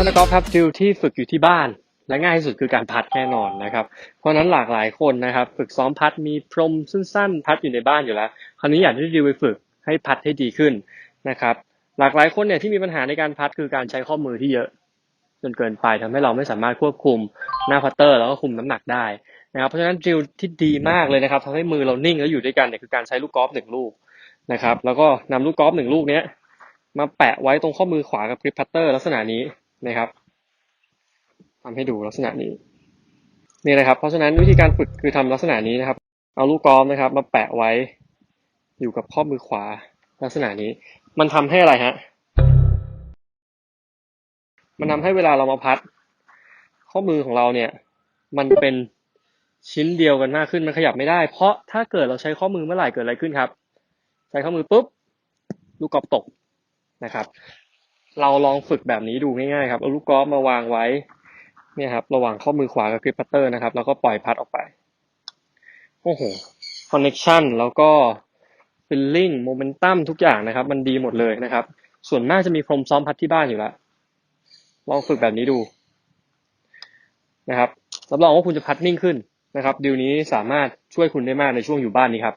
ท่านนักกอล์ฟครับดิวที่ฝึกอยู่ที่บ้าน และง่ายที่สุดคือการพัดแน่นอนนะครับ เพราะนั้นหลากหลายคนนะครับ ฝึกซ้อมพัดมีพรมสั้นๆ พัดอยู่ในบ้านอยู่แล้ว คราวนี้อยากที่ดิวไปฝึกให้พัดให้ดีขึ้นนะครับ หลากหลายคนเนี่ยที่มีปัญหาในการพัดคือการใช้ข้อมือที่เยอะจนเกินไปทำให้เราไม่สามารถควบคุมหน้าพัตเตอร์ แล้วก็คุมน้ำหนักได้นะครับ เพราะฉะนั้นดิวที่ดีมากเลยนะครับทำให้มือเรานิ่งแล้วอยู่ด้วยกันเนี่ยคือการใช้ลูกกอล์ฟหนึ่งลูกนะครับ แล้วก็นำลูกกอล์ฟหนึ่งลูกเนี้ยมาแปะไว้ตรงข้อมือขวากับกริปพัตเตอร์ลักษณะนี้ นะครับทำให้ดูลักษณะนี้นี่นะครับ เพราะฉะนั้นวิธีการฝึกคือทำลักษณะนี้นะครับ เอาลูกกอล์ฟนะครับ มาแปะไว้อยู่กับข้อมือขวาลักษณะนี้ มันทำให้อะไรฮะมันทำให้เวลาเรามาพัด ข้อมือของเราเนี่ย มันเป็นชิ้นเดียวกันมากขึ้นมันขยับไม่ได้ เพราะถ้าเกิดเราใช้ข้อมือเมื่อไหร่เกิดอะไรขึ้นครับ ใช้ข้อมือปุ๊บ ลูกกอล์ฟตกนะครับ เราลองฝึกแบบนี้ดูง่ายๆครับเอาลูกกอล์ฟมาวางไว้เนี่ยครับระหว่างข้อมือขวากับกริปพัตเตอร์นะครับ แล้วก็ปล่อยพัดออกไปโอ้โหคอนเน c ชันแล้วก็ฟิลลิ่งโมเมนตัมทุกอย่างนะครับ มันดีหมดเลยนะครับ ส่วนมากจะมีพรมซ้อมพัดที่บ้านอยู่แล้วลองฝึกแบบนี้ดูนะครับรับรองว่าคุณจะพัดนิ่งขึ้นนะครับดิวนี้สามารถช่วยคุณได้มากในช่วงอยู่บ้านนี้ครับ